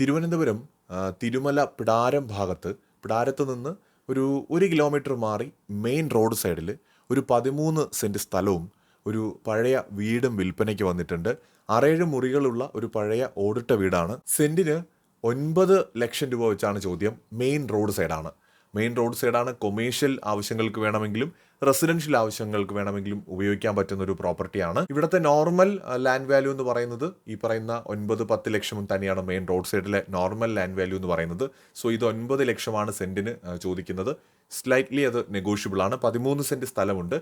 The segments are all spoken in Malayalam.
തിരുവനന്തപുരം തിരുമല പിടാരം ഭാഗത്ത് പിടാരത്ത് നിന്ന് ഒരു ഒരു കിലോമീറ്റർ മാറി മെയിൻ റോഡ് സൈഡിൽ ഒരു പതിമൂന്ന് സെന്റ് സ്ഥലവും ഒരു പഴയ വീടും വിൽപ്പനയ്ക്ക് വന്നിട്ടുണ്ട്. ആറേഴ് മുറികളുള്ള ഒരു പഴയ ഓടിട്ട വീടാണ്. സെന്റിന് ഒൻപത് ലക്ഷം രൂപ വെച്ചാണ് ചോദ്യം മെയിൻ റോഡ് സൈഡാണ്. മെയിൻ റോഡ് സൈഡാണ് കൊമേഴ്ഷ്യൽ ആവശ്യങ്ങൾക്ക് വേണമെങ്കിലും റെസിഡൻഷ്യൽ ആവശ്യങ്ങൾക്ക് വേണമെങ്കിലും ഉപയോഗിക്കാൻ പറ്റുന്ന ഒരു പ്രോപ്പർട്ടിയാണ് ഇവിടുത്തെ നോർമൽ ലാൻഡ് വാല്യൂ എന്ന് പറയുന്നത് ഈ പറയുന്ന ഒൻപത് പത്ത് ലക്ഷവും തന്നെയാണ് മെയിൻ റോഡ് സൈഡിലെ നോർമൽ ലാൻഡ് വാല്യൂ എന്ന് പറയുന്നത്. സോ ഇത് ഒൻപത് ലക്ഷമാണ് സെന്റിന് ചോദിക്കുന്നത്. സ്ലൈറ്റ്ലി അത് നെഗോഷ്യബിൾ ആണ്. പതിമൂന്ന് സെന്റ് സ്ഥലമുണ്ട്.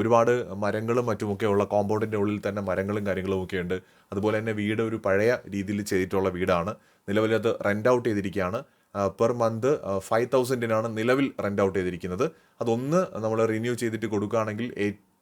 ഒരുപാട് മരങ്ങളും മറ്റുമൊക്കെ ഉള്ള കോമ്പൗണ്ടിന്റെ ഉള്ളിൽ തന്നെ മരങ്ങളും കാര്യങ്ങളും ഒക്കെ ഉണ്ട്. അതുപോലെ തന്നെ വീട് ഒരു പഴയ രീതിയിൽ ചെയ്തിട്ടുള്ള വീടാണ്. നിലവിൽ അത് റെന്റ് ഔട്ട് ചെയ്തിരിക്കുകയാണ്. പെർ മന്ത് ഫൈവ് തൗസൻഡിനാണ് നിലവിൽ റെന്റ് ഔട്ട് ചെയ്തിരിക്കുന്നത്. അതൊന്ന് നമ്മൾ റിന്യൂ ചെയ്തിട്ട് കൊടുക്കുകയാണെങ്കിൽ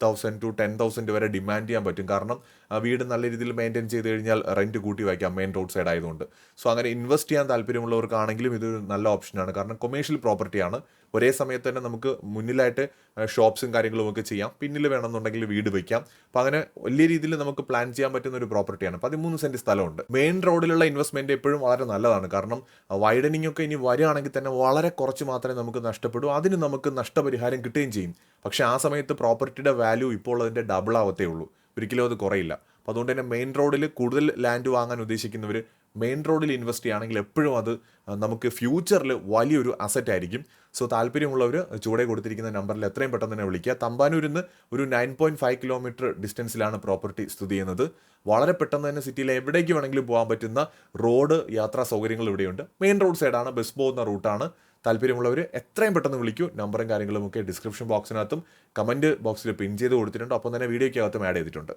തൗസൻഡ് ടു ടെൻ തൗസൻഡ് വരെ ഡിമാൻഡ് ചെയ്യാൻ പറ്റും. കാരണം വീട് നല്ല രീതിയിൽ മെയിന്റെയിൻ ചെയ്ത് കഴിഞ്ഞാൽ റെന്റ് കൂട്ടി വയ്ക്കാം മെയിൻ റോഡ് സൈഡ് ആയതുകൊണ്ട്. സോ അങ്ങനെ ഇൻവെസ്റ്റ് ചെയ്യാൻ താല്പര്യമുള്ളവർക്കാണെങ്കിലും ഇതൊരു നല്ല ഓപ്ഷനാണ് കാരണം കൊമേഴ്ഷ്യൽ പ്രോപ്പർട്ടിയാണ് ഒരേ സമയത്ത് തന്നെ നമുക്ക് മുന്നിലായിട്ട് ഷോപ്സും കാര്യങ്ങളും ഒക്കെ ചെയ്യാം. പിന്നിൽ വേണമെന്നുണ്ടെങ്കിൽ വീട് വയ്ക്കാം. അപ്പോൾ അങ്ങനെ വലിയ രീതിയിൽ നമുക്ക് പ്ലാൻ ചെയ്യാൻ പറ്റുന്ന ഒരു പ്രോപ്പർട്ടിയാണ് പതിമൂന്ന് സെന്റ് സ്ഥലമുണ്ട്. മെയിൻ റോഡിലുള്ള ഇൻവെസ്റ്റ്മെന്റ് എപ്പോഴും വളരെ നല്ലതാണ്. കാരണം വൈഡനിങ് ഒക്കെ ഇനി വരികയാണെങ്കിൽ തന്നെ വളരെ കുറച്ച് മാത്രമേ നമുക്ക് നഷ്ടപ്പെടൂ. അതിന് നമുക്ക് നഷ്ടപരിഹാരം കിട്ടുകയും ചെയ്യും. പക്ഷേ ആ സമയത്ത് പ്രോപ്പർട്ടിയുടെ വാല്യൂ ഇപ്പോൾ അതിന്റെ ഡബിൾ ആവത്തേ ഉള്ളൂ. ഒരിക്കലും അത് കുറയില്ല. അപ്പോൾ അതുകൊണ്ട് തന്നെ മെയിൻ റോഡിൽ കൂടുതൽ ലാൻഡ് വാങ്ങാൻ ഉദ്ദേശിക്കുന്നവർ മെയിൻ റോഡിൽ ഇൻവെസ്റ്റ് ചെയ്യുകയാണെങ്കിൽ എപ്പോഴും അത് നമുക്ക് ഫ്യൂച്ചറിൽ വലിയൊരു അസറ്റ് ആയിരിക്കും. സോ താല്പര്യമുള്ളവർ ചൂടെ കൊടുത്തിരിക്കുന്ന നമ്പറിൽ എത്രയും പെട്ടെന്ന് തന്നെ വിളിക്കുക. തമ്പാനൂരിൽ നിന്ന് ഒരു നയൻ പോയിന്റ് ഫൈവ് കിലോമീറ്റർ ഡിസ്റ്റൻസിലാണ് പ്രോപ്പർട്ടി സ്ഥിതി ചെയ്യുന്നത്. വളരെ പെട്ടെന്ന് തന്നെ സിറ്റിയിലെ എവിടേക്ക് വേണമെങ്കിലും പോകാൻ പറ്റുന്ന റോഡ് യാത്രാ സൗകര്യങ്ങൾ ഇവിടെയുണ്ട്. മെയിൻ റോഡ് സൈഡാണ് ബസ് പോകുന്ന റൂട്ടാണ് താല്പര്യമുള്ളവർ എത്രയും പെട്ടെന്ന് വിളിക്കൂ. നമ്പറും കാര്യങ്ങളും ഒക്കെ ഡിസ്ക്രിപ്ഷൻ ബോക്സിനകത്തും കമന്റ് ബോക്സിൽ പിൻ ചെയ്ത് കൊടുത്തിട്ടുണ്ട്. ഒപ്പം തന്നെ വീഡിയോയ്ക്കകത്തും ആഡ് ചെയ്തിട്ടുണ്ട്.